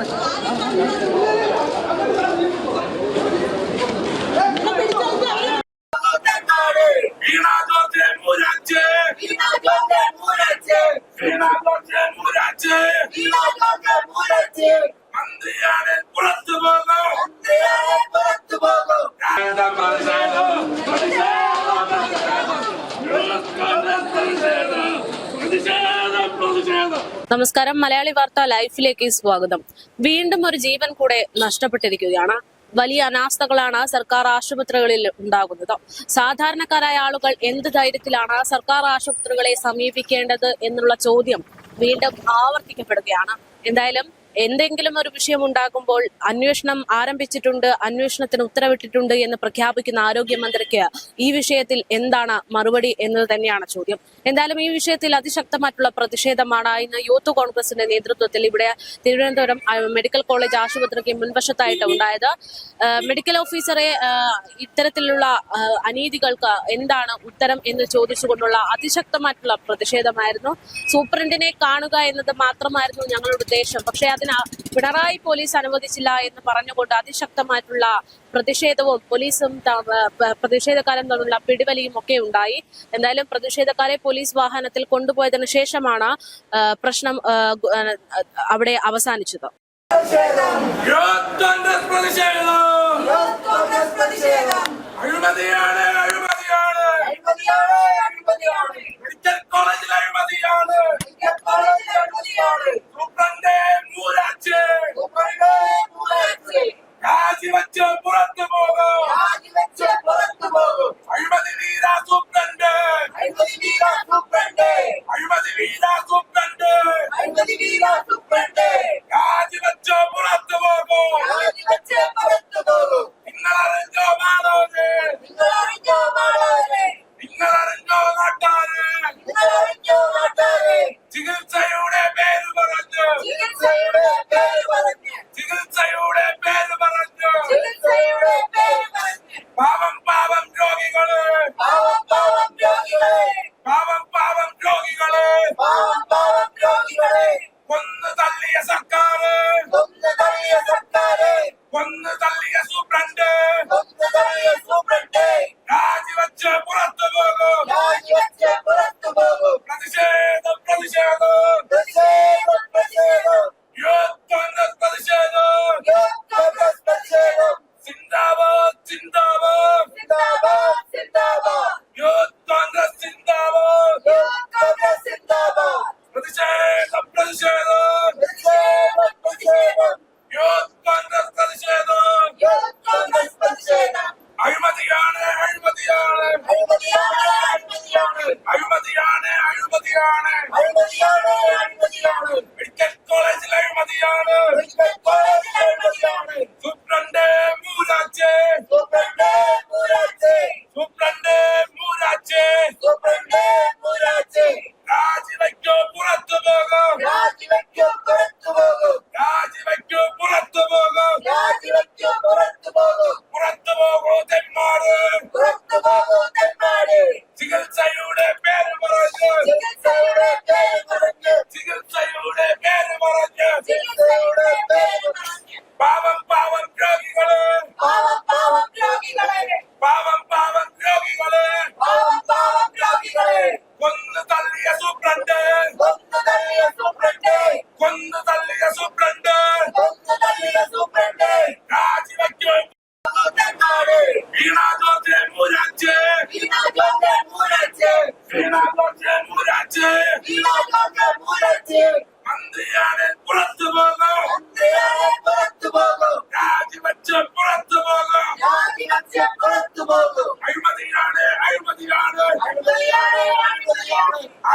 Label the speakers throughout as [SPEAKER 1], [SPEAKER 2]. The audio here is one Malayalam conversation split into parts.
[SPEAKER 1] വീണ
[SPEAKER 2] നമസ്കാരം. മലയാളി വാർത്ത ലൈഫിലേക്ക് സ്വാഗതം. വീണ്ടും ഒരു ജീവൻ കൂടെ നഷ്ടപ്പെട്ടിരിക്കുകയാണ്. വലിയ അനാസ്ഥകളാണ് സർക്കാർ ആശുപത്രികളിൽ ഉണ്ടാകുന്നത്. സാധാരണക്കാരായ ആളുകൾ എന്ത് ധൈര്യത്തിലാണ് സർക്കാർ ആശുപത്രികളെ സമീപിക്കേണ്ടത് എന്നുള്ള ചോദ്യം വീണ്ടും ആവർത്തിക്കപ്പെടുകയാണ്. എന്തായാലും എന്തെങ്കിലും ഒരു വിഷയം ഉണ്ടാകുമ്പോൾ അന്വേഷണം ആരംഭിച്ചിട്ടുണ്ട് അന്വേഷണത്തിന് ഉത്തരവിട്ടിട്ടുണ്ട് എന്ന് പ്രഖ്യാപിക്കുന്ന ആരോഗ്യമന്ത്രിക്ക് ഈ വിഷയത്തിൽ എന്താണ് മറുപടി എന്നത് തന്നെയാണ് ചോദ്യം. എന്തായാലും ഈ വിഷയത്തിൽ അതിശക്തമായിട്ടുള്ള പ്രതിഷേധമാണ്. ഇന്ന് യൂത്ത് കോൺഗ്രസിന്റെ നേതൃത്വത്തിൽ ഇവിടെ തിരുവനന്തപുരം മെഡിക്കൽ കോളേജ് ആശുപത്രിക്ക് മുൻവശത്തായിട്ട് ഉണ്ടായത്. മെഡിക്കൽ ഓഫീസറെ ഇത്തരത്തിലുള്ള അനീതികൾക്ക് എന്താണ് ഉത്തരം എന്ന് ചോദിച്ചുകൊണ്ടുള്ള അതിശക്തമായിട്ടുള്ള പ്രതിഷേധമായിരുന്നു. സൂപ്രണ്ടിനെ കാണുക എന്നത് മാത്രമായിരുന്നു ഞങ്ങളുടെ ഉദ്ദേശം. പക്ഷേ അതിന് പിണറായി പോലീസ് അനുവദിച്ചില്ല എന്ന് പറഞ്ഞുകൊണ്ട് അതിശക്തമായിട്ടുള്ള പ്രതിഷേധവും പോലീസും പ്രതിഷേധക്കാരൻ പ്രതിഷേധക്കാരും തമ്മിലുള്ള പിടിവലിയും ഒക്കെ ഉണ്ടായി. എന്തായാലും പ്രതിഷേധക്കാരെ പോലീസ് വാഹനത്തിൽ കൊണ്ടുപോയതിനു ശേഷമാണ് പ്രശ്നം അവിടെ അവസാനിച്ചത്.
[SPEAKER 1] അഴിമതിയാണ് അഴിമതിയാണ്! അഴിമതിയാണ് അഴിമതിയാണ്! മെഡിക്കൽ കോളേജിൽ അഴിമതിയാണ് സൂപ്രണ്ട് മൂരാച്ച്. രാജിവെച്ച് പുറത്തു പോകും. അഴിമതി വീര സൂപ്രണ്ട് അഴിമതി വീര സൂപ്രണ്ട് രാജിവെച്ച് പുറത്തു പോകും. നിങ്ങളറിഞ്ഞോ മാണോര് നിങ്ങളറിഞ്ഞോ നാട്ടാര്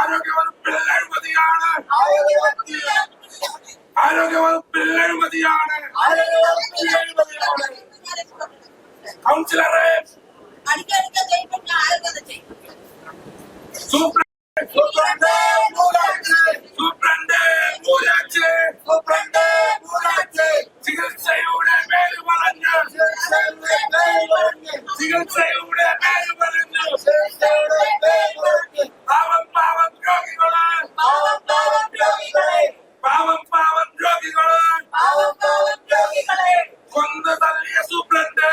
[SPEAKER 1] ആരോഗ്യവകുപ്പിൽ അഴിമതിയാണ്. ആരോഗ്യവകുപ്പിൽ അഴിമതിയാണ്. കൗൺസിലറെ സൂപ്രണ്ട് സൂപ്രണ്ട്.
[SPEAKER 3] ஊராட்சி
[SPEAKER 1] ஒப்பந்த ஊராட்சி. சிகிச்சையுடன்
[SPEAKER 3] மேல் வளர்ந்து சிகிச்சையுடன்
[SPEAKER 1] மேல் வளர்ந்து பாவம்
[SPEAKER 3] பாவம் யோகிகளா பாவம்
[SPEAKER 1] பாவம் யோகிகளே பாவம்
[SPEAKER 3] பாவம் யோகிகளா பாவம்
[SPEAKER 1] பாவம் யோகிகளே சுப்ரண்டே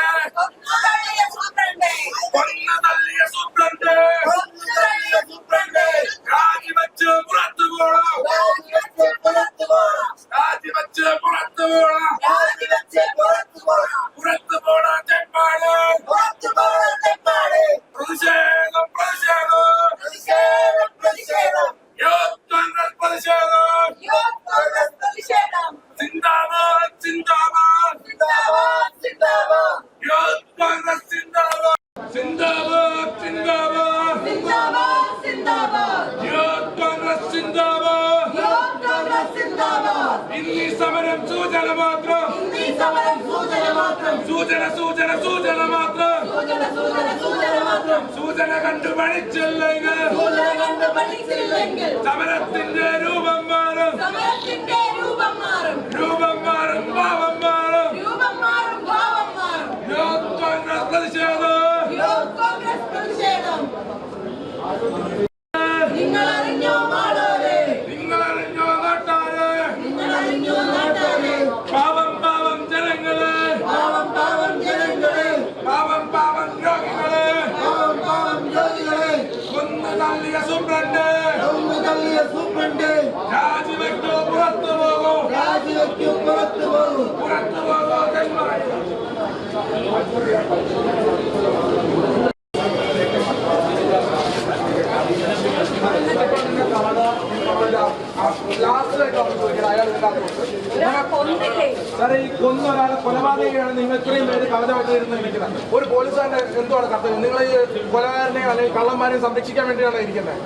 [SPEAKER 4] സാറേ ഈ കൊന്ന ഒരാളെ കൊലപാതകയാണ് നിങ്ങൾ ഇത്രയും പേര് കവചമായിട്ടിരുന്ന് ഇരിക്കുന്നത്. ഒരു പോലീസുകാരന്റെ എന്തുവാണ് കർത്തവ്യം? നിങ്ങൾ ഈ കൊലകാരനെയോ അല്ലെങ്കിൽ കള്ളന്മാരെയും സംരക്ഷിക്കാൻ വേണ്ടിയാണ് ഇരിക്കുന്നത്?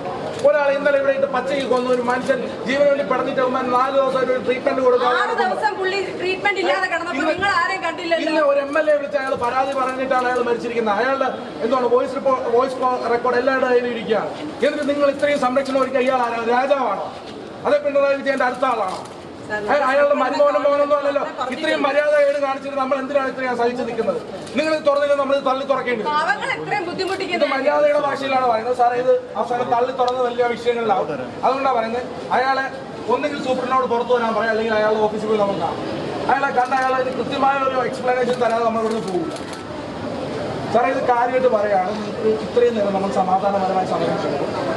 [SPEAKER 4] ഒരാൾ ഇന്നലെ ഇവിടെ ഇട്ട് പച്ചയ്ക്ക് കൊന്ന. ഒരു മനുഷ്യൻ ജീവൻ വേണ്ടി പടഞ്ഞിട്ട് നാല് ദിവസം ഒരു ട്രീറ്റ്മെന്റ് കൊടുക്കാൻ
[SPEAKER 5] ആറ് ദിവസം പുള്ളി ട്രീറ്റ്മെന്റ് ഇല്ലാതെ കിടന്നപ്പോ നിങ്ങൾ ആരെയും കണ്ടില്ലല്ലോ?
[SPEAKER 4] ഇന്ന് ഒരു എം എൽ എ വിളിച്ച് അയാൾ പരാതി പറഞ്ഞിട്ടാണ് അയാൾ മരിച്ചിരിക്കുന്നത്. അയാളുടെ എന്താണ് വോയിസ് റിപ്പോർട്ട് വോയിസ് റെക്കോർഡ് എല്ലാവരുടെ കയ്യിലും ഇരിക്കുകയാണ്. എന്നിട്ട് നിങ്ങൾ ഇത്രയും സംരക്ഷണം ഒരുക്കുക ഇയാൾ രാജാവാണോ? അതേ പിണറായി വിജയന്റെ അടുത്ത ആളാണോ? അയാളുടെ മരുമോനും മോനൊന്നും അല്ലല്ലോ. ഇത്രയും മര്യാദ കേട് കാണിച്ചിട്ട് നമ്മൾ എന്തിനാണ് ഇത്രയും സഹിച്ചു നിൽക്കുന്നത്? നിങ്ങൾ തുറന്നില്ല നമ്മൾ തള്ളി തുറക്കേണ്ടി ഇത് മര്യാദയുടെ ഭാഷയിലാണ് പറയുന്നത്. സാറേ ഇത് അവസാനം തള്ളി തുറന്ന് വലിയ വിഷയങ്ങളിലാവും. അതുകൊണ്ടാണ് പറയുന്നത്. അയാളെ ഒന്നുകിൽ സൂപ്രണ്ടിനോട് പുറത്തു വരാൻ പറയാം അല്ലെങ്കിൽ അയാളുടെ ഓഫീസിൽ പോയി നമുക്ക് കാണാം. അയാളെ കണ്ട അയാളെ കൃത്യമായ ഒരു എക്സ്പ്ലനേഷൻ തരാതെ നമ്മൾ ഇവിടുന്ന് പോകില്ല സാറേ ഇത് കാര്യമായിട്ട് പറയാണ് നിങ്ങൾക്ക് ഇത്രയും നേരം നമ്മൾ സമാധാനപരമായി സമരം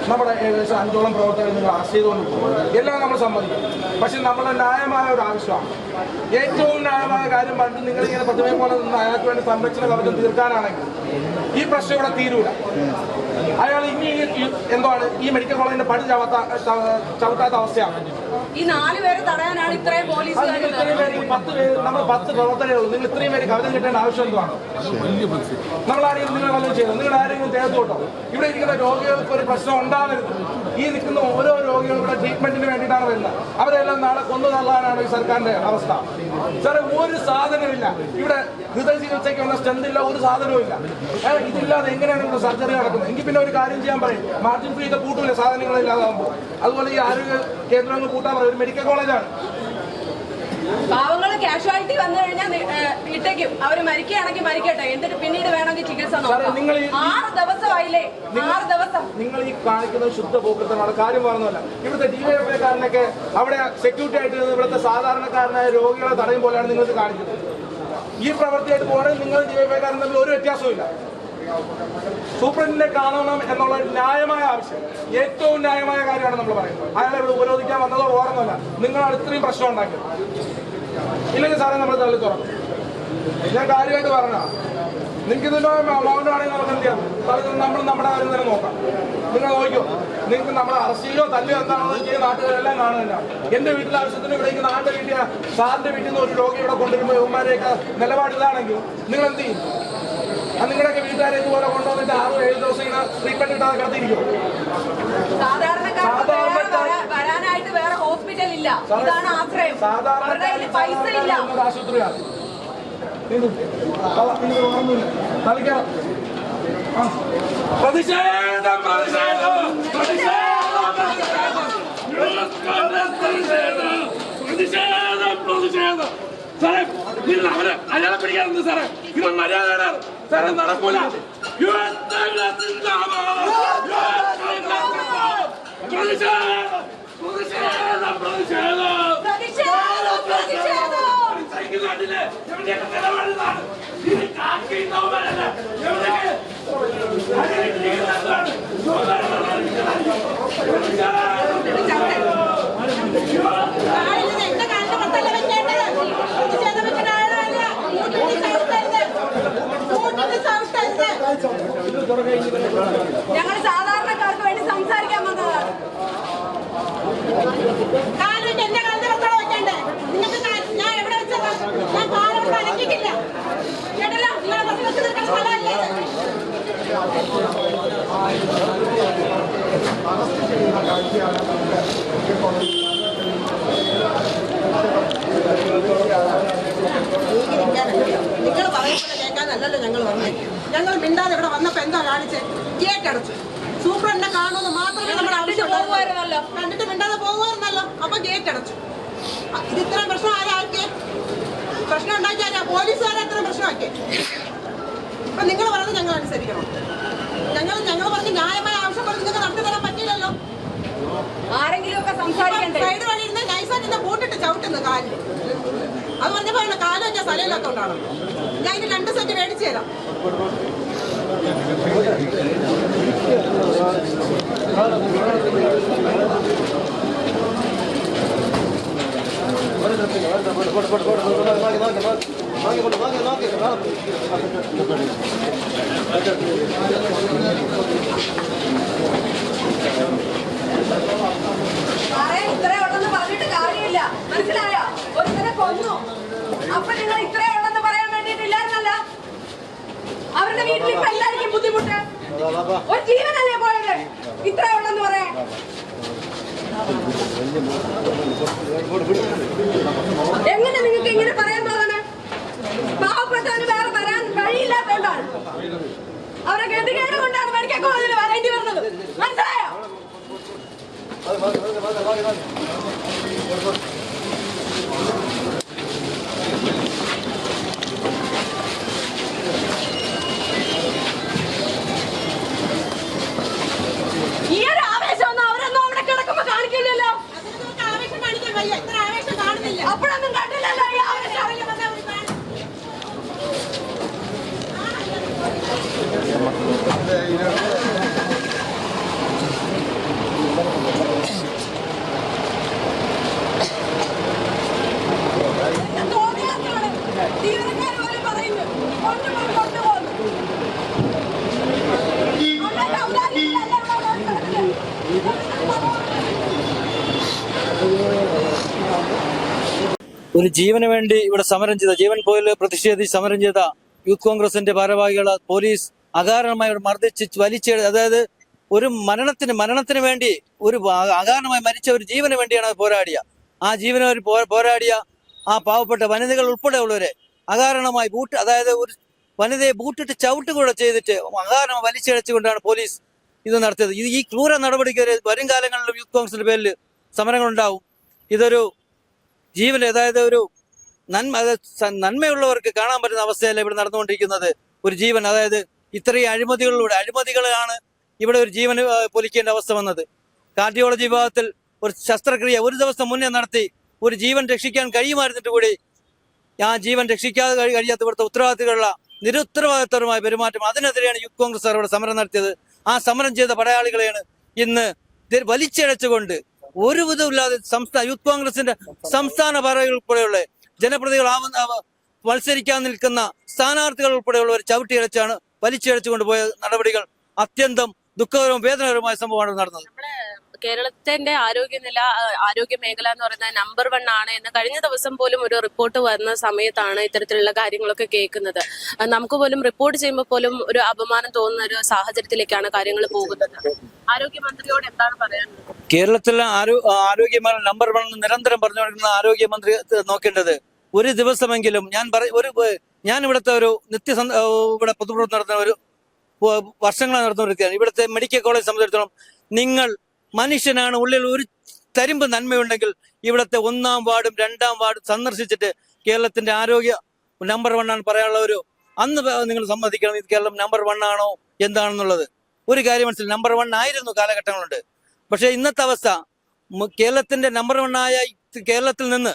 [SPEAKER 4] നമ്മുടെ ഏകദേശം അഞ്ചോളം പ്രവർത്തകർ നിങ്ങൾ അറസ്റ്റ് ചെയ്തുകൊണ്ട് പോകും എല്ലാം നമ്മൾ സമ്മതിക്കും. പക്ഷെ നമ്മുടെ ന്യായമായ ഒരു ആവശ്യമാണ്. ഏറ്റവും ന്യായമായ കാര്യം പണ്ട് നിങ്ങൾ ഇങ്ങനെ പ്രതിമയെ പോലെ നിന്ന് അയാൾക്ക് വേണ്ടി സംരക്ഷണ കവചം തീർക്കാനാണെങ്കിൽ ഈ പ്രശ്നം ഇവിടെ തീരൂല. അയാൾ ഇനി എന്താണ് ഈ മെഡിക്കൽ കോളേജിന്റെ പടി ചവിട്ടാത്ത അവസ്ഥയാണ്.
[SPEAKER 5] ഈ നാല് പേരെ തടയാനാണ് ഇത്രയും പോലീസുകാർ
[SPEAKER 4] നമ്മൾ പത്ത് പ്രവർത്തകരേ നിങ്ങൾ ഇത്രയും പേര് കവചം കിട്ടേണ്ട ആവശ്യം എന്താണ് നമ്മൾ ആരെങ്കിലും നിങ്ങൾ വല്ലതും ചെയ്തു നിങ്ങൾ ആരെങ്കിലും തേർത്തോട്ടോ ഇവിടെ ഇരിക്കുന്ന രോഗികൾക്ക് ഒരു പ്രശ്നം ഉണ്ടാവരുത്. ഈ നിൽക്കുന്ന ഓരോ രോഗികളും ഇവിടെ ട്രീറ്റ്മെന്റിന് വേണ്ടിയിട്ടാണ് വരുന്നത്. അവരെല്ലാം നാളെ കൊന്നു തള്ളാനാണ് ഈ സർക്കാരിന്റെ അവസ്ഥ. സാറേ ഒരു സാധനമില്ല ഇവിടെ ഹൃദയ ചികിത്സയ്ക്കുള്ള സ്ട്രെങ്ത് ഇല്ല ഒരു സാധനവും ഇല്ല. ഇതില്ലാതെ എങ്ങനെയാണ് ഇവിടെ സർജറി നടക്കുന്നത്? എങ്കിൽ പിന്നെ ഒരു കാര്യം ചെയ്യാൻ പറയും. മാർജിൻ ഫ്രീ ഒക്കെ കൂട്ടൂല സാധനങ്ങളില്ലാതാകുമ്പോൾ അതുപോലെ ഈ ആരോഗ്യ കേന്ദ്രങ്ങൾ കൂട്ടാൻ ഒരു മെഡിക്കൽ കോളേജാണ്
[SPEAKER 5] പാവങ്ങൾ കാഷ്വാലിറ്റി വന്നു കഴിഞ്ഞാൽ ഇട്ടേക്കും. അവർ മരിക്കുകയാണെങ്കിൽ മരിക്കട്ടെ. എന്നിട്ട് പിന്നീട് വേണമെങ്കിൽ ചികിത്സ
[SPEAKER 4] നിങ്ങൾ
[SPEAKER 5] ആറ് ദിവസമായില്ലേ? ആറ് ദിവസം.
[SPEAKER 4] നിങ്ങൾ ഈ കാണിക്കുന്നത് ശുദ്ധ പോക്കത്തമാണ് കാര്യം പറഞ്ഞല്ല ഇവിടുത്തെ ഡിവൈഎഫ്ഐക്കാരനൊക്കെ അവിടെ സെക്യൂരിറ്റി ആയിട്ട് ഇവിടുത്തെ സാധാരണക്കാരനായ രോഗികളെ തടയും പോലെയാണ് നിങ്ങൾക്ക് കാണിക്കുന്നത്. ഈ പ്രവൃത്തിയായിട്ട് പോകണമെങ്കിൽ നിങ്ങൾ ഡിവൈഎഫ്ഐക്കാരൻ തമ്മിൽ ഒരു വ്യത്യാസവും ഇല്ല സൂപ്രണ്ടിനെ കാണണം എന്നുള്ള ന്യായമായ ആവശ്യം. ഏറ്റവും ന്യായമായ കാര്യമാണ് നമ്മൾ പറയുന്നത്. അയാളെ ഇവിടെ ഉപരോധിക്കാൻ വന്നതോ ഓർമ്മല്ല നിങ്ങളാണ് ഇത്രയും പ്രശ്നം ഉണ്ടാക്കിയത്. ഇല്ലെങ്കിൽ സാറേ നമ്മൾ തള്ളി തുറക്കും ഞാൻ കാര്യമായിട്ട് പറഞ്ഞ നിങ്ങൾക്ക് ഇതിന്റെ അമൗണ്ട് ആണെങ്കിൽ നമുക്ക് എന്ത് ചെയ്യാം? നമ്മൾ നമ്മുടെ കാര്യം തന്നെ നോക്കാം. നിങ്ങൾ നോക്കിയോ നിങ്ങൾക്ക് നമ്മളെ അറസ്റ്റിലോ തല്ലിയോ എന്താണെന്ന് വെച്ചാൽ നാട്ടുകാരെല്ലാം കാണുന്നില്ല എന്റെ വീട്ടിലെ ആവശ്യത്തിന് ഇവിടെ ഈ നാട്ടിലെ വീട്ടിൽ സാറിന്റെ വീട്ടിൽ നിന്ന് ഒരു രോഗി ഇവിടെ കൊണ്ടുവരുമ്പോൾ ഇവന്മാരെയൊക്കെ നിലപാടില്ലാണെങ്കിൽ നിങ്ങൾ എന്ത് ചെയ്യും? അത് വീട്ടുകാരെ ഇതുപോലെ കൊണ്ടുവന്നിട്ട് ആറും ഏഴ് ദിവസം ഇങ്ങനെ ട്രീറ്റ്മെന്റ് ഇട്ടാതെ കിടത്തിയിരിക്കും
[SPEAKER 5] വരാനായിട്ട് വേറെ ഹോസ്പിറ്റൽ ഇല്ല. ഇതാണ് ആശ്രയം. പൈസ ഇല്ല.
[SPEAKER 4] ആശുപത്രിയാണ്.
[SPEAKER 1] പ്രതിഷേധം പ്രതിഷേധം പ്രതിഷേധം പ്രതിഷേധം പ്രതിഷേധം പ്രതിഷേധം. സാറേ നിങ്ങൾ അവരെ അയാളെ പിടിക്കാറുണ്ട് സാറേ. ഇത് മര്യാദ സാറേ നടക്കൂല. പ്രതിഷേധം
[SPEAKER 5] ഞങ്ങൾ സാധാരണക്കാർക്ക് വേണ്ടി സംസാരിക്കാൻ വന്നതാണ്.
[SPEAKER 3] സൂപ്രണ്ടെ കാണുമെന്ന് മാത്രമേ നമ്മുടെ
[SPEAKER 5] കണ്ടിട്ട്
[SPEAKER 3] ആവശ്യമുള്ളൂ. കണ്ടിട്ട് മിണ്ടാതെ പോകുമായിരുന്നല്ലോ. അപ്പൊ ഗേറ്റ് അടച്ചു. ഇത് ഇത്രയും പ്രശ്നം ആരാക്കിയേ പ്രശ്നം ഉണ്ടാക്കിയാരാ പോലീസുകാരെ ഇത്രയും പ്രശ്നമാക്കിയേ അപ്പൊ നിങ്ങൾ പറയുന്നത് ഞങ്ങൾ അനുസരിക്കണം. ഞങ്ങൾ ഞങ്ങൾ പറഞ്ഞ് ന്യായമായ ആവശ്യം പറഞ്ഞ് നിങ്ങൾക്ക് നടത്തി തരാൻ പറ്റില്ലല്ലോ
[SPEAKER 5] ആരെങ്കിലും ഒക്കെ സംസാരിക്കണ്ടേ
[SPEAKER 3] സൈഡ് വഴി ഇരുന്ന് നൈസായിട്ട് ബൂട്ടിട്ട് ചവിട്ടുന്നു കാലിൽ അത് പറഞ്ഞപ്പോ കാലം ഞാൻ സ്ഥലമില്ലാത്തോണ്ടാണ് ഞാൻ ഇനി രണ്ട് സെറ്റ് മേടിച്ചു തരാം.
[SPEAKER 5] ഉള്ളെന്ന് പറഞ്ഞിട്ട് കാര്യമില്ല. മനസ്സിലായോ? ഒരുത്തനെ കൊന്നു. അപ്പൊ നിങ്ങൾ ഇത്രേ ഉള്ളെന്ന് പറയാൻ വേണ്ടിയിട്ടില്ലായിരുന്നല്ല അവരുടെ വീട്ടിൽ ഇപ്പൊ എല്ലാവർക്കും ബുദ്ധിമുട്ട്. ഒരു ജീവനല്ലേ പോയത് ഇത്ര ഉണ്ടെന്ന് പറയാൻ. എങ്ങനെ നിങ്ങൾക്ക് ഇങ്ങനെ പറയാൻ തോന്നണ പാവപ്പെട്ടവന് വേറെ വരാൻ വഴിയില്ലാത്തോണ്ടാണ് അവരെ ഗതികേട് കൊണ്ടാണ് മെഡിക്കൽ കോളേജിൽ വരേണ്ടി വരുന്നത്? മനസ്സിലായോ? ഇവിടെ know.
[SPEAKER 6] ഒരു ജീവന് വേണ്ടി ഇവിടെ സമരം ചെയ്ത ജീവൻ പോയിൽ പ്രതിഷേധിച്ച് സമരം ചെയ്ത യൂത്ത് കോൺഗ്രസിന്റെ ഭാരവാഹികളെ പോലീസ് അകാരണമായി മർദ്ദിച്ച് വലിച്ച് അതായത് ഒരു മരണത്തിന് മരണത്തിന് വേണ്ടി ഒരു അകാരണമായി മരിച്ച ഒരു ജീവന് വേണ്ടിയാണ് പോരാടിയ. ആ ജീവന് ഒരു പോരാടിയ ആ പാവപ്പെട്ട വനിതകൾ ഉൾപ്പെടെയുള്ളവരെ അകാരണമായി ബൂട്ട് അതായത് ഒരു വനിതയെ ബൂട്ടിട്ട് ചവിട്ട് കൂടെ ചെയ്തിട്ട് അകാരണം വലിച്ചിഴച്ചുകൊണ്ടാണ് പോലീസ് ഇത് നടത്തിയത്. ഇത് ഈ ക്രൂര നടപടിക്കെതിരെ വരും കാലങ്ങളിലും യൂത്ത് കോൺഗ്രസിന്റെ പേരിൽ സമരങ്ങളുണ്ടാവും. ഇതൊരു ജീവൻ അതായത് ഒരു നന്മ നന്മയുള്ളവർക്ക് കാണാൻ പറ്റുന്ന അവസ്ഥയല്ല ഇവിടെ നടന്നുകൊണ്ടിരിക്കുന്നത്. ഒരു ജീവൻ അതായത് ഇത്രയും അഴിമതികളിലൂടെ അഴിമതികളാണ് ഇവിടെ ഒരു ജീവന് പൊലിക്കേണ്ട അവസ്ഥ വന്നത്. കാർഡിയോളജി വിഭാഗത്തിൽ ഒരു ശസ്ത്രക്രിയ ഒരു ദിവസം മുന്നേ നടത്തി ഒരു ജീവൻ രക്ഷിക്കാൻ കഴിയുമായിരുന്നിട്ട് കൂടി ആ ജീവൻ രക്ഷിക്കാതെ കഴിയാത്ത ഇവിടുത്തെ ഉത്തരവാദിത്തങ്ങളുള്ള നിരുത്തരവാദിത്തപരമായ പെരുമാറ്റം അതിനെതിരെയാണ് യൂത്ത് കോൺഗ്രസ് അവിടെ സമരം നടത്തിയത്. ആ സമരം ചെയ്ത പടയാളികളെയാണ് ഇന്ന് വലിച്ചഴച്ചുകൊണ്ട് ഒരു വിധമില്ലാതെ സംസ്ഥാന യൂത്ത് കോൺഗ്രസിന്റെ സംസ്ഥാന പാറകൾ ഉൾപ്പെടെയുള്ള ജനപ്രതികളാവുന്ന മത്സരിക്കാൻ നിൽക്കുന്ന സ്ഥാനാർത്ഥികൾ ഉൾപ്പെടെയുള്ളവർ ചവിട്ടിയടച്ചാണ് വലിച്ചിഴച്ചുകൊണ്ട് പോയ നടപടികൾ അത്യന്തം ദുഃഖകരവും വേദനകരവുമായ സംഭവമാണ് നടന്നത്.
[SPEAKER 2] കേരളത്തിന്റെ ആരോഗ്യനില ആരോഗ്യ മേഖല എന്ന് പറയുന്നത് നമ്പർ വൺ ആണ് എന്ന് കഴിഞ്ഞ ദിവസം പോലും ഒരു റിപ്പോർട്ട് വന്ന സമയത്താണ് ഇത്തരത്തിലുള്ള കാര്യങ്ങളൊക്കെ കേൾക്കുന്നത്. നമുക്ക് പോലും റിപ്പോർട്ട് ചെയ്യുമ്പോൾ പോലും ഒരു അപമാനം തോന്നുന്ന ഒരു സാഹചര്യത്തിലേക്കാണ് കാര്യങ്ങൾ പോകുന്നത്. ആരോഗ്യമന്ത്രിയോട് എന്താണ് പറയാനുള്ളത്?
[SPEAKER 6] കേരളത്തിലെ ആരോഗ്യ നമ്പർ വൺ നിരന്തരം പറഞ്ഞുകൊണ്ടിരിക്കുന്ന ആരോഗ്യമന്ത്രി നോക്കേണ്ടത് ഒരു ദിവസമെങ്കിലും ഞാൻ പറ ഒരു ഞാൻ ഇവിടുത്തെ ഒരു നിത്യ ഇവിടെ പൊതുപ്രവർത്തനം നടത്തുന്ന ഒരു വർഷങ്ങളാണ് നടത്തുന്ന വ്യക്തിയാണ് ഇവിടുത്തെ മെഡിക്കൽ കോളേജ് സംബന്ധിച്ചിടത്തോളം നിങ്ങൾ മനുഷ്യനാണ് ഉള്ളിൽ ഒരു തരിമ്പ് നന്മയുണ്ടെങ്കിൽ ഇവിടുത്തെ ഒന്നാം വാർഡും രണ്ടാം വാർഡും സന്ദർശിച്ചിട്ട് കേരളത്തിന്റെ ആരോഗ്യ നമ്പർ വൺ ആണ് പറയാനുള്ള ഒരു അന്ന് നിങ്ങൾ സമ്മതിക്കണം ഇത് കേരളം നമ്പർ വൺ ആണോ എന്താണെന്നുള്ളത്. ഒരു കാര്യം മനസ്സിൽ നമ്പർ വൺ ആയിരുന്നു കാലഘട്ടങ്ങളുണ്ട്. പക്ഷേ ഇന്നത്തെ അവസ്ഥ കേരളത്തിന്റെ നമ്പർ വൺ ആയ കേരളത്തിൽ നിന്ന്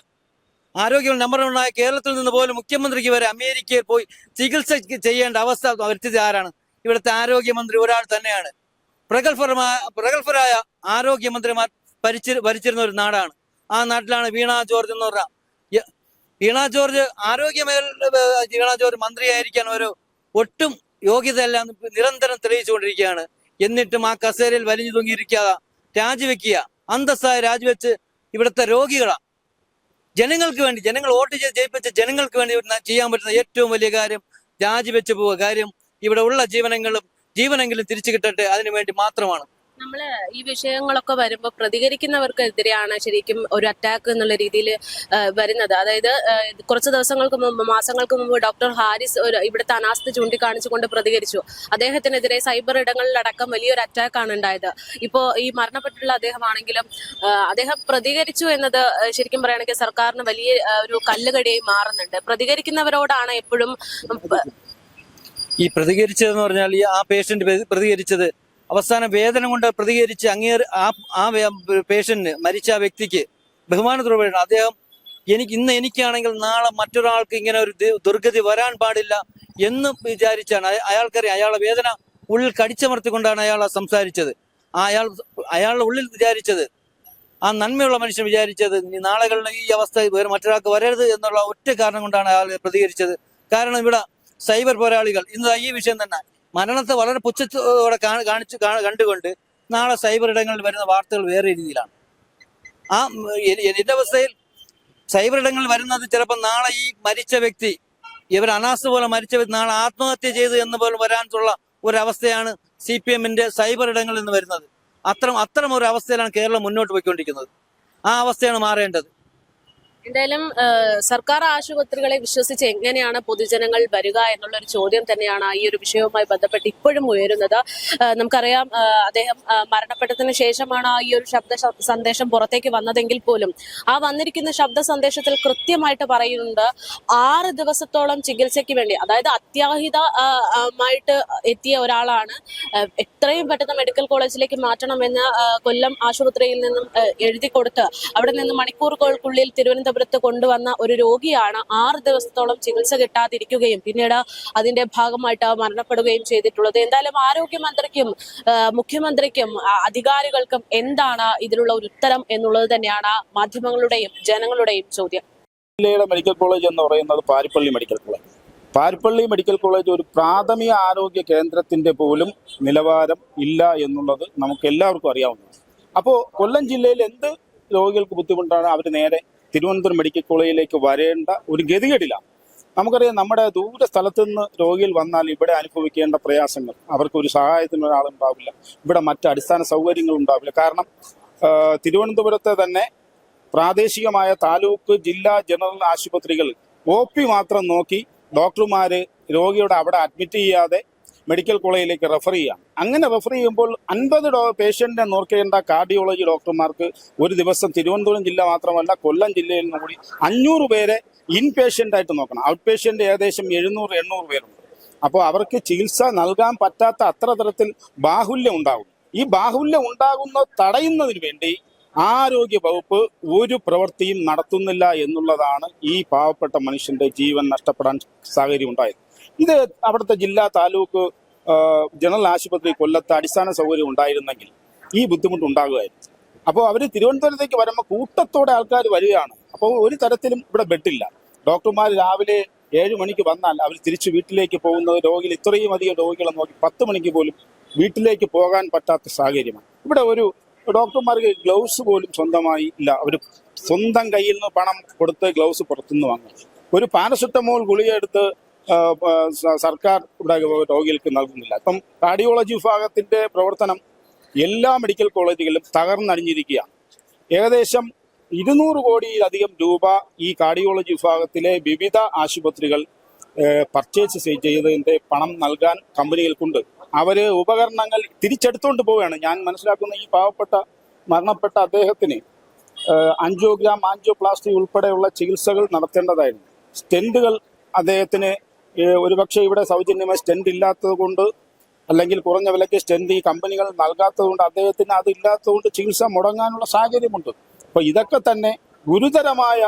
[SPEAKER 6] ആരോഗ്യം നമ്പർ വണ്ണായ കേരളത്തിൽ നിന്ന് പോലും മുഖ്യമന്ത്രിക്ക് വരെ അമേരിക്കയിൽ പോയി ചികിത്സ ചെയ്യേണ്ട അവസ്ഥ വരുത്തിയത് ആരാണ്? ഇവിടുത്തെ ആരോഗ്യമന്ത്രി ഒരാൾ തന്നെയാണ്. പ്രഗത്ഭരമായ പ്രഗത്ഭരായ ആരോഗ്യമന്ത്രിമാർ ഭരിച്ചി ഭരിച്ചിരുന്ന ഒരു നാടാണ്. ആ നാട്ടിലാണ് വീണ ജോർജ് എന്ന് പറഞ്ഞ വീണ ജോർജ് ആരോഗ്യ മേഖല വീണ ജോർജ് മന്ത്രിയായിരിക്കാൻ ഒരു ഒട്ടും യോഗ്യതയല്ല നിരന്തരം തെളിയിച്ചുകൊണ്ടിരിക്കുകയാണ്. എന്നിട്ടും ആ കസേരയിൽ വലിഞ്ഞു തൂങ്ങിയിരിക്കാതെ രാജിവെക്കുക അന്തസ്സായ രാജിവെച്ച് ഇവിടുത്തെ രോഗികളാ. ജനങ്ങൾക്ക് വേണ്ടി ജനങ്ങൾ വോട്ട് ചെയ്ത് ജയിപ്പിച്ച ജനങ്ങൾക്ക് വേണ്ടി ചെയ്യാൻ പറ്റുന്ന ഏറ്റവും വലിയ കാര്യം രാജിവെച്ച് പോവുക. കാര്യം ഇവിടെ ഉള്ള ജീവനങ്ങളും ജീവനെങ്കിലും തിരിച്ചു കിട്ടട്ടെ അതിനു വേണ്ടി മാത്രമാണ്.
[SPEAKER 2] നമ്മൾ ഈ വിഷയങ്ങളൊക്കെ വരുമ്പോൾ പ്രതികരിക്കുന്നവർക്കെതിരെയാണ് ശരിക്കും ഒരു അറ്റാക്ക് എന്നുള്ള രീതിയിൽ വരുന്നത്. അതായത് കുറച്ച് ദിവസങ്ങൾക്ക് മുമ്പ് മാസങ്ങൾക്ക് മുമ്പ് ഡോക്ടർ ഹാരിസ് ഒരു ഇവിടുത്തെ അനാസ്ഥ ചൂണ്ടിക്കാണിച്ചുകൊണ്ട് പ്രതികരിച്ചു. അദ്ദേഹത്തിനെതിരെ സൈബർ ഇടങ്ങളിലടക്കം വലിയൊരു അറ്റാക്കാണ് ഉണ്ടായത്. ഇപ്പോ ഈ മരണപ്പെട്ടുള്ള അദ്ദേഹമാണെങ്കിലും അദ്ദേഹം പ്രതികരിച്ചു എന്നത് ശരിക്കും പറയുകയാണെങ്കിൽ സർക്കാരിന് വലിയ ഒരു കല്ലുകടിയായി മാറുന്നുണ്ട്. പ്രതികരിക്കുന്നവരോടാണ് എപ്പോഴും
[SPEAKER 6] ഈ പ്രതികരിച്ചതെന്ന് പറഞ്ഞാൽ ഈ ആ പേഷ്യന്റ് പ്രതികരിച്ചത് അവസാന വേദന കൊണ്ട് പ്രതികരിച്ച് അങ്ങേർ ആ ആ പേഷ്യന്റിന് മരിച്ച ആ വ്യക്തിക്ക് ബഹുമാനത്തോടെ അദ്ദേഹം എനിക്ക് ഇന്ന് എനിക്കാണെങ്കിൽ നാളെ മറ്റൊരാൾക്ക് ഇങ്ങനെ ഒരു ദുർഗതി വരാൻ പാടില്ല എന്ന് വിചാരിച്ചാണ്. അയ- അയാൾക്കറിയാം അയാളുടെ വേദന ഉള്ളിൽ കടിച്ചമർത്തിക്കൊണ്ടാണ് അയാൾ സംസാരിച്ചത്. ആ അയാൾ അയാളുടെ ഉള്ളിൽ വിചാരിച്ചത് ആ നന്മയുള്ള മനുഷ്യൻ വിചാരിച്ചത് ഇനി നാളുകളിൽ ഈ അവസ്ഥ മറ്റൊരാൾക്ക് വരരുത് എന്നുള്ള ഒറ്റ കാരണം കൊണ്ടാണ് അയാൾ പ്രതികരിച്ചത്. കാരണം ഇവിടെ സൈബർ പോരാളികൾ ഇന്ന് ഈ വിഷയം തന്നെ മരണത്തെ വളരെ പുച്ഛത്തോടെ കാണിച്ചു കണ്ടുകൊണ്ട് നാളെ സൈബർ ഇടങ്ങളിൽ വരുന്ന വാർത്തകൾ വേറെ രീതിയിലാണ്. ആ എന്റെ അവസ്ഥയിൽ സൈബർ ഇടങ്ങളിൽ വരുന്നത് ചിലപ്പോൾ നാളെ ഈ മരിച്ച വ്യക്തി ഇവർ അനാസ്ഥ പോലെ മരിച്ച വ്യക്തി നാളെ ആത്മഹത്യ ചെയ്തു എന്ന് പോലും വരാനുള്ള ഒരവസ്ഥയാണ് സി പി എമ്മിന്റെ സൈബർ ഇടങ്ങളിൽ നിന്ന് വരുന്നത്. അത്തരം അത്തരം ഒരു അവസ്ഥയിലാണ് കേരളം മുന്നോട്ട് പോയിക്കൊണ്ടിരിക്കുന്നത്. ആ അവസ്ഥയാണ് മാറേണ്ടത്.
[SPEAKER 2] എന്തായാലും സർക്കാർ ആശുപത്രികളെ വിശ്വസിച്ച് എങ്ങനെയാണ് പൊതുജനങ്ങൾ വരിക എന്നുള്ള ഒരു ചോദ്യം തന്നെയാണ് ഈ ഒരു വിഷയവുമായി ബന്ധപ്പെട്ട് ഇപ്പോഴും ഉയരുന്നത്. നമുക്കറിയാം അദ്ദേഹം മരണപ്പെട്ടതിന് ശേഷമാണ് ഈ ഒരു ശബ്ദ സന്ദേശം പുറത്തേക്ക് വന്നതെങ്കിൽ പോലും. ആ വന്നിരിക്കുന്ന ശബ്ദ സന്ദേശത്തിൽ കൃത്യമായിട്ട് പറയുന്നുണ്ട് ആറ് ദിവസത്തോളം ചികിത്സയ്ക്ക് വേണ്ടി അതായത് അത്യാഹിത ആ, ആ, എത്തിയ ഒരാളാണ് എത്രയും പെട്ടെന്ന് മെഡിക്കൽ കോളേജിലേക്ക് മാറ്റണമെന്ന് കൊല്ലം ആശുപത്രിയിൽ നിന്നും എഴുതി കൊടുത്ത് അവിടെ നിന്ന് മണിക്കൂറുകൾക്കുള്ളിൽ തിരുവനന്തപുരത്ത് കൊണ്ടുവന്ന ഒരു രോഗിയാണ് ആറ് ദിവസത്തോളം ചികിത്സ കിട്ടാതിരിക്കുകയും പിന്നീട് അതിന്റെ ഭാഗമായിട്ട് മരണപ്പെടുകയും ചെയ്തിട്ടുള്ളത്. എന്തായാലും ആരോഗ്യമന്ത്രിക്കും മുഖ്യമന്ത്രിക്കും അധികാരികൾക്കും എന്താണ് ഇതിലുള്ള ഒരു ഉത്തരം എന്നുള്ളത് തന്നെയാണ് മാധ്യമങ്ങളുടെയും ജനങ്ങളുടെയും ചോദ്യം.
[SPEAKER 7] ജില്ലയുടെ മെഡിക്കൽ കോളേജ് എന്ന് പറയുന്നത് Paripally medical college Paripally medical college ഒരു പ്രാഥമിക ആരോഗ്യ കേന്ദ്രത്തിന്റെ പോലും നിലവാരം ഇല്ല എന്നുള്ളത് നമുക്ക് എല്ലാവർക്കും അറിയാവുന്നതാണ്. അപ്പോൾ കൊല്ലം ജില്ലയിൽ എന്ത് രോഗികൾക്ക് ബുദ്ധിമുട്ടാണ്? അവർ നേരെ തിരുവനന്തപുരം മെഡിക്കൽ കോളേജിലേക്ക് വരേണ്ട ഒരു ഗതികേടിലാണ് നമുക്കറിയാം നമ്മുടെ ദൂര സ്ഥലത്തു നിന്ന് രോഗികൾ വന്നാൽ ഇവിടെ അനുഭവിക്കേണ്ട പ്രയാസങ്ങൾ അവർക്ക് ഒരു സഹായത്തിന് ഒരാളുണ്ടാവില്ല ഇവിടെ മറ്റ് അടിസ്ഥാന സൗകര്യങ്ങൾ ഉണ്ടാവില്ല. കാരണം തിരുവനന്തപുരത്തെ തന്നെ പ്രാദേശികമായ താലൂക്ക് ജില്ലാ ജനറൽ ആശുപത്രികൾ ഒ മാത്രം നോക്കി ഡോക്ടർമാര് രോഗിയോട് അവിടെ അഡ്മിറ്റ് ചെയ്യാതെ മെഡിക്കൽ കോളേജിലേക്ക് റെഫർ ചെയ്യാം. അങ്ങനെ റെഫർ ചെയ്യുമ്പോൾ അൻപത് ഡോ പേഷ്യന്റിനെ നോക്കേണ്ട കാർഡിയോളജി ഡോക്ടർമാർക്ക് ഒരു ദിവസം തിരുവനന്തപുരം ജില്ല മാത്രമല്ല കൊല്ലം ജില്ലയിൽ നിന്ന് കൂടി അഞ്ഞൂറ് പേരെ ഇൻ പേഷ്യന്റായിട്ട് നോക്കണം. ഔട്ട് പേഷ്യന്റ് ഏകദേശം എഴുന്നൂറ് എണ്ണൂറ് പേരുണ്ട്. അപ്പോൾ അവർക്ക് ചികിത്സ നൽകാൻ പറ്റാത്ത അത്ര തരത്തിൽ ബാഹുല്യം ഉണ്ടാകും. ഈ ബാഹുല്യം ഉണ്ടാകുന്ന തടയുന്നതിന് വേണ്ടി ആരോഗ്യ വകുപ്പ് ഒരു പ്രവൃത്തിയും നടത്തുന്നില്ല എന്നുള്ളതാണ് ഈ പാവപ്പെട്ട മനുഷ്യന്റെ ജീവൻ നഷ്ടപ്പെടാൻ സാഹചര്യം ഉണ്ടായത്. ഇത് അവിടുത്തെ ജില്ലാ താലൂക്ക് ജനറൽ ആശുപത്രി കൊല്ലത്ത് അടിസ്ഥാന സൗകര്യം ഉണ്ടായിരുന്നെങ്കിൽ ഈ ബുദ്ധിമുട്ട് ഉണ്ടാകുമായിരുന്നു അപ്പോൾ അവർ തിരുവനന്തപുരത്തേക്ക് വരുമ്പോൾ കൂട്ടത്തോടെ ആൾക്കാർ വരികയാണ്. അപ്പോൾ ഒരു തരത്തിലും ഇവിടെ ബെഡില്ല. ഡോക്ടർമാർ രാവിലെ ഏഴ് മണിക്ക് വന്നാൽ അവർ തിരിച്ച് വീട്ടിലേക്ക് പോകുന്നത് രോഗികൾ ഇത്രയും അധികം രോഗികളെ നോക്കി പത്ത് മണിക്ക് പോലും വീട്ടിലേക്ക് പോകാൻ പറ്റാത്ത സാഹചര്യമാണ്. ഇവിടെ ഒരു ഡോക്ടർമാർക്ക് ഗ്ലൗസ് പോലും സ്വന്തമായി ഇല്ല. അവർ സ്വന്തം കയ്യിൽ നിന്ന് പണം കൊടുത്ത് ഗ്ലൗസ് പുറത്തുനിന്ന് വാങ്ങും. ഒരു പാരസെറ്റമോൾ ഗുളിക എടുത്ത് സർക്കാർ ഇവിടെ രോഗികൾക്ക് നൽകുന്നില്ല. അപ്പം കാർഡിയോളജി വിഭാഗത്തിന്റെ പ്രവർത്തനം എല്ലാ മെഡിക്കൽ കോളേജുകളിലും തകർന്നടിഞ്ഞിരിക്കുകയാണ്. ഏകദേശം ഇരുന്നൂറ് കോടിയിലധികം രൂപ ഈ കാർഡിയോളജി വിഭാഗത്തിലെ വിവിധ ആശുപത്രികൾ പർച്ചേസ് ചെയ്തതിന്റെ പണം നൽകാൻ കമ്പനികൾക്കുണ്ട്. അവർ ഉപകരണങ്ങൾ തിരിച്ചെടുത്തുകൊണ്ട് പോവുകയാണ്. ഞാൻ മനസ്സിലാക്കുന്ന ഈ പാവപ്പെട്ട മരണപ്പെട്ട അദ്ദേഹത്തിന് അഞ്ചോഗ്രാം ആൻജിയോപ്ലാസ്റ്റി ഉൾപ്പെടെയുള്ള ചികിത്സകൾ നടത്തേണ്ടതായിരുന്നു. സ്റ്റെന്റുകൾ അദ്ദേഹത്തിന് ഒരുപക്ഷെ ഇവിടെ സൗജന്യമായി സ്റ്റെൻഡ് ഇല്ലാത്തത് കൊണ്ട് അല്ലെങ്കിൽ കുറഞ്ഞ വിലയ്ക്ക് സ്റ്റെൻഡ് ഈ കമ്പനികൾ നൽകാത്തതുകൊണ്ട് അദ്ദേഹത്തിന് അത് ഇല്ലാത്തതുകൊണ്ട് ചികിത്സ മുടങ്ങാനുള്ള സാഹചര്യമുണ്ട്. അപ്പൊ ഇതൊക്കെ തന്നെ ഗുരുതരമായ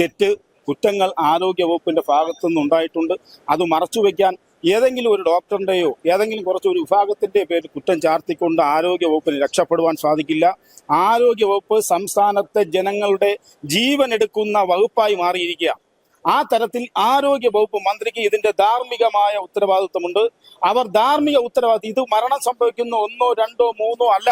[SPEAKER 7] തെറ്റ് കുറ്റങ്ങൾ ആരോഗ്യ വകുപ്പിന്റെ ഭാഗത്തു നിന്നുണ്ടായിട്ടുണ്ട് അത് മറച്ചുവെക്കാൻ ഏതെങ്കിലും ഒരു ഡോക്ടറിന്റെയോ ഏതെങ്കിലും കുറച്ച് ഒരു വിഭാഗത്തിന്റെ പേര് കുറ്റം ചാർത്തിക്കൊണ്ട് ആരോഗ്യ വകുപ്പിന് രക്ഷപ്പെടുവാൻ സാധിക്കില്ല. ആരോഗ്യ വകുപ്പ് സംസ്ഥാനത്തെ ജനങ്ങളുടെ ജീവൻ എടുക്കുന്ന വകുപ്പായി മാറിയിരിക്കുക ആ തരത്തിൽ ആരോഗ്യ വകുപ്പ് മന്ത്രിക്ക് ഇതിന്റെ ധാർമ്മികമായ ഉത്തരവാദിത്വമുണ്ട്. അവർ ധാർമ്മിക ഉത്തരവാദിത്വം ഇത് മരണം സംഭവിക്കുന്ന ഒന്നോ രണ്ടോ മൂന്നോ അല്ല.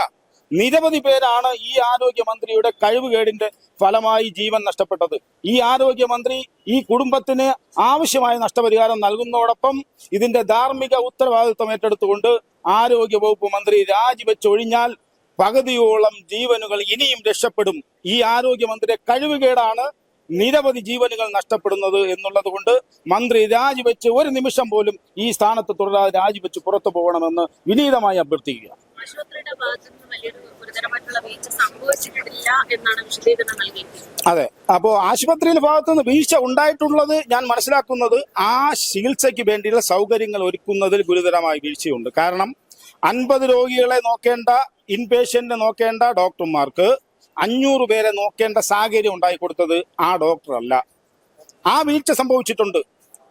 [SPEAKER 7] നിരവധി പേരാണ് ഈ ആരോഗ്യമന്ത്രിയുടെ കഴിവുകേടിന്റെ ഫലമായി ജീവൻ നഷ്ടപ്പെട്ടത്. ഈ ആരോഗ്യമന്ത്രി ഈ കുടുംബത്തിന് ആവശ്യമായ നഷ്ടപരിഹാരം നൽകുന്നതോടൊപ്പം ഇതിന്റെ ധാർമ്മിക ഉത്തരവാദിത്വം ഏറ്റെടുത്തുകൊണ്ട് ആരോഗ്യ വകുപ്പ് മന്ത്രി രാജിവെച്ചൊഴിഞ്ഞാൽ പകുതിയോളം ജീവനുകൾ ഇനിയും രക്ഷപ്പെടും. ഈ ആരോഗ്യമന്ത്രിയുടെ കഴിവുകേടാണ് നിരവധി ജീവനുകൾ നഷ്ടപ്പെടുന്നത് എന്നുള്ളത് കൊണ്ട് മന്ത്രി രാജിവെച്ച് ഒരു നിമിഷം പോലും ഈ സ്ഥാനത്ത് തുടരാതെ രാജിവെച്ച് പുറത്തു പോകണമെന്ന് വിനീതമായി അഭ്യർത്ഥിക്കുക. അതെ അപ്പോ ആശുപത്രിയിൽ ഭാഗത്തു നിന്ന് വീഴ്ച ഉണ്ടായിട്ടുള്ളത് ഞാൻ മനസ്സിലാക്കുന്നത് ആ ചികിത്സയ്ക്ക് വേണ്ടിയുള്ള സൗകര്യങ്ങൾ ഒരുക്കുന്നതിൽ ഗുരുതരമായ വീഴ്ചയുണ്ട്. കാരണം അൻപത് രോഗികളെ നോക്കേണ്ട ഇൻപേഷ്യന്റിനെ നോക്കേണ്ട ഡോക്ടർമാർക്ക് അഞ്ഞൂറ് പേരെ നോക്കേണ്ട സാഹചര്യം ഉണ്ടായി കൊടുത്തത് ആ ഡോക്ടറല്ല. ആ വീഴ്ച സംഭവിച്ചിട്ടുണ്ട്.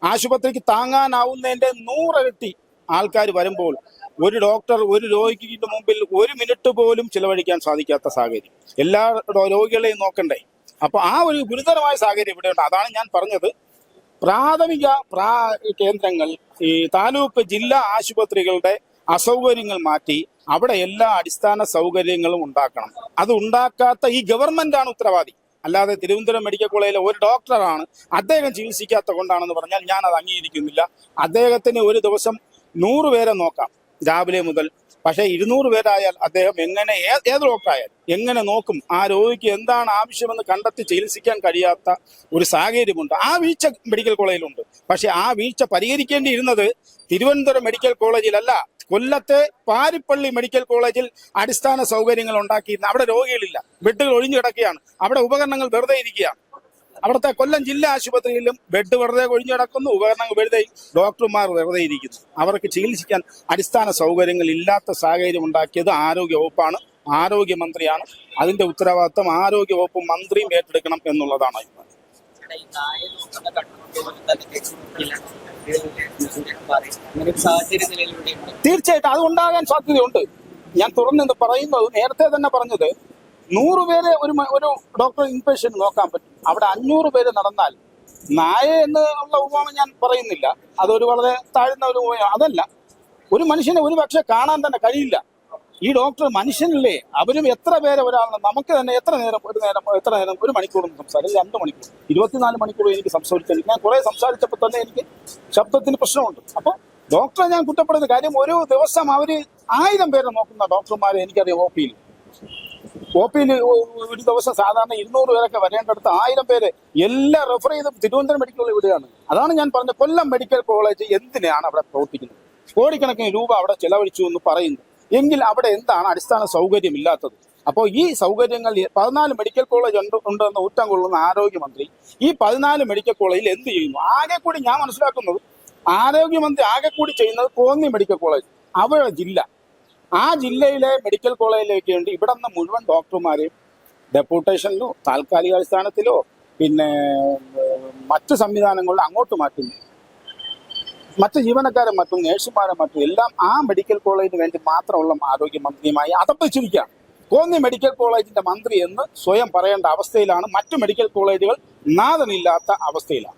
[SPEAKER 7] ആശുപത്രിക്ക് താങ്ങാനാവുന്നതിന്റെ നൂറിരട്ടി ആൾക്കാർ വരുമ്പോൾ ഒരു ഡോക്ടർ ഒരു രോഗിക്ക് മുമ്പിൽ ഒരു മിനിറ്റ് പോലും ചിലവഴിക്കാൻ സാധിക്കാത്ത സാഹചര്യം. എല്ലാ രോഗികളെയും നോക്കണ്ടേ. അപ്പൊ ആ ഒരു ഗുരുതരമായ സാഹചര്യം ഇവിടെയുണ്ട്. അതാണ് ഞാൻ പറഞ്ഞത്. പ്രാഥമിക പ്രാ കേന്ദ്രങ്ങൾ ഈ താലൂക്ക് ജില്ലാ ആശുപത്രികളുടെ അസൗകര്യങ്ങൾ മാറ്റി അവിടെ എല്ലാ അടിസ്ഥാന സൗകര്യങ്ങളും ഉണ്ടാക്കണം. അത് ഉണ്ടാക്കാത്ത ഈ ആണ് ഉത്തരവാദി. അല്ലാതെ തിരുവനന്തപുരം മെഡിക്കൽ കോളേജിലെ ഒരു ഡോക്ടറാണ് അദ്ദേഹം ചികിത്സിക്കാത്ത കൊണ്ടാണെന്ന് പറഞ്ഞാൽ ഞാൻ അത് അംഗീകരിക്കുന്നില്ല. അദ്ദേഹത്തിന് ഒരു ദിവസം നൂറ് പേരെ നോക്കാം രാവിലെ മുതൽ. പക്ഷേ ഇരുന്നൂറ് പേരായാൽ അദ്ദേഹം എങ്ങനെ ഏത് ഡോക്ടറായാൽ എങ്ങനെ നോക്കും? ആ രോഗിക്ക് എന്താണ് ആവശ്യമെന്ന് കണ്ടെത്തി ചികിത്സിക്കാൻ കഴിയാത്ത ഒരു സാഹചര്യമുണ്ട്. ആ വീഴ്ച മെഡിക്കൽ കോളേജിലുണ്ട്. പക്ഷെ ആ വീഴ്ച പരിഹരിക്കേണ്ടിയിരുന്നത് തിരുവനന്തപുരം മെഡിക്കൽ കോളേജിലല്ല. കൊല്ലത്തെ പാരിപ്പള്ളി മെഡിക്കൽ കോളേജിൽ അടിസ്ഥാന സൗകര്യങ്ങൾ ഉണ്ടാക്കിയിരുന്നു അവിടെ രോഗികളില്ല. ബെഡുകൾ ഒഴിഞ്ഞു കിടക്കുകയാണ്. അവിടെ ഉപകരണങ്ങൾ വെറുതെ ഇരിക്കുകയാണ്. അവിടുത്തെ കൊല്ലം ജില്ലാ ആശുപത്രിയിലും ബെഡ് വെറുതെ ഒഴിഞ്ഞു കിടക്കുന്നു. ഉപകരണങ്ങൾ വെറുതെ ഡോക്ടർമാർ വെറുതെ ഇരിക്കുന്നു. അവർക്ക് ചികിത്സിക്കാൻ അടിസ്ഥാന സൗകര്യങ്ങൾ ഇല്ലാത്ത സാഹചര്യം ഉണ്ടാക്കിയത് ആരോഗ്യ വകുപ്പാണ്. ആരോഗ്യമന്ത്രിയാണ് അതിന്റെ ഉത്തരവാദിത്തം ആരോഗ്യ വകുപ്പ് മന്ത്രിയും ഏറ്റെടുക്കണം എന്നുള്ളതാണ്. അഭിപ്രായം തീർച്ചയായിട്ടും അത് ഉണ്ടാകാൻ സാധ്യതയുണ്ട്. ഞാൻ തുറന്നെന്ന് പറയുന്നത് നേരത്തെ തന്നെ പറഞ്ഞത് നൂറ് പേരെ ഒരു ഒരു ഡോക്ടർ ഇൻപേഷ്യന്റ് നോക്കാൻ പറ്റും. അവിടെ അഞ്ഞൂറ് പേര് നടന്നാൽ നായ എന്ന് ഉള്ള ഉപമ ഞാൻ പറയുന്നില്ല. അതൊരു വളരെ താഴ്ന്ന ഒരു ഉപമ അതല്ല ഒരു മനുഷ്യനെ ഒരു പക്ഷെ കാണാൻ തന്നെ കഴിയില്ല. ഈ ഡോക്ടർ മനുഷ്യനല്ലേ? അവരും എത്ര പേരെ ഒരാളെ നമുക്ക് തന്നെ എത്ര നേരം ഒരു നേരം എത്ര നേരം ഒരു മണിക്കൂറും സംസാരിക്കും. രണ്ട് മണിക്കൂർ. ഇരുപത്തിനാല് മണിക്കൂർ എനിക്ക് സംസാരിക്കാൻ ഞാൻ കുറെ സംസാരിച്ചപ്പോൾ തന്നെ എനിക്ക് ശബ്ദത്തിന് പ്രശ്നമുണ്ട്. അപ്പോൾ ഡോക്ടറെ ഞാൻ കുറ്റപ്പെടുന്ന കാര്യം ഒരു ദിവസം അവർ ആയിരം പേരെ നോക്കുന്ന ഡോക്ടർമാരെ എനിക്കറിയാം ഒ പിയിൽ. ഒ പിയിൽ ഒരു ദിവസം സാധാരണ ഇരുന്നൂറ് പേരൊക്കെ വരേണ്ടടുത്ത് ആയിരം പേര് എല്ലാം റെഫർ ചെയ്ത് തിരുവനന്തപുരം മെഡിക്കൽ ഇവിടെയാണ് അതാണ് ഞാൻ പറഞ്ഞ കൊല്ലം മെഡിക്കൽ കോളേജ് എന്തിനാണ് അവിടെ പ്രവർത്തിക്കുന്നത്? കോടിക്കണക്കിന് രൂപ അവിടെ ചെലവഴിച്ചു എന്ന് പറയുന്നു. എങ്കിൽ അവിടെ എന്താണ് അടിസ്ഥാന സൗകര്യം ഇല്ലാത്തത് അപ്പോൾ ഈ സൗകര്യങ്ങൾ പതിനാല് മെഡിക്കൽ കോളേജ് ഉണ്ട് ഉണ്ടെന്ന് ഊറ്റം കൊള്ളുന്ന ആരോഗ്യമന്ത്രി ഈ പതിനാല് മെഡിക്കൽ കോളേജിൽ എന്ത് ചെയ്യുന്നു? ആകെ കൂടി ഞാൻ മനസ്സിലാക്കുന്നത് ആരോഗ്യമന്ത്രി ആകെ കൂടി ചെയ്യുന്നത് കോന്നി മെഡിക്കൽ കോളേജ് അവരുടെ ജില്ല. ആ ജില്ലയിലെ മെഡിക്കൽ കോളേജിലേക്ക് വേണ്ടി ഇവിടെ നിന്ന് മുഴുവൻ ഡോക്ടർമാരെയും ഡെപ്യൂട്ടേഷനിലോ താൽക്കാലിക അടിസ്ഥാനത്തിലോ പിന്നെ മറ്റ് സംവിധാനങ്ങളിലോ അങ്ങോട്ട് മാറ്റുന്നു. മറ്റ് ജീവനക്കാരെ മറ്റും നേഴ്സുമാരെ മറ്റും എല്ലാം ആ മെഡിക്കൽ കോളേജിന് വേണ്ടി മാത്രമുള്ള ആരോഗ്യമന്ത്രിയുമായി അതപ്പിച്ചിരിക്കുകയാണ് കോന്നി മെഡിക്കൽ കോളേജിന്റെ മന്ത്രി എന്ന് സ്വയം പറയേണ്ട അവസ്ഥയിലാണ്. മറ്റു മെഡിക്കൽ കോളേജുകൾ നാഥനില്ലാത്ത അവസ്ഥയിലാണ്.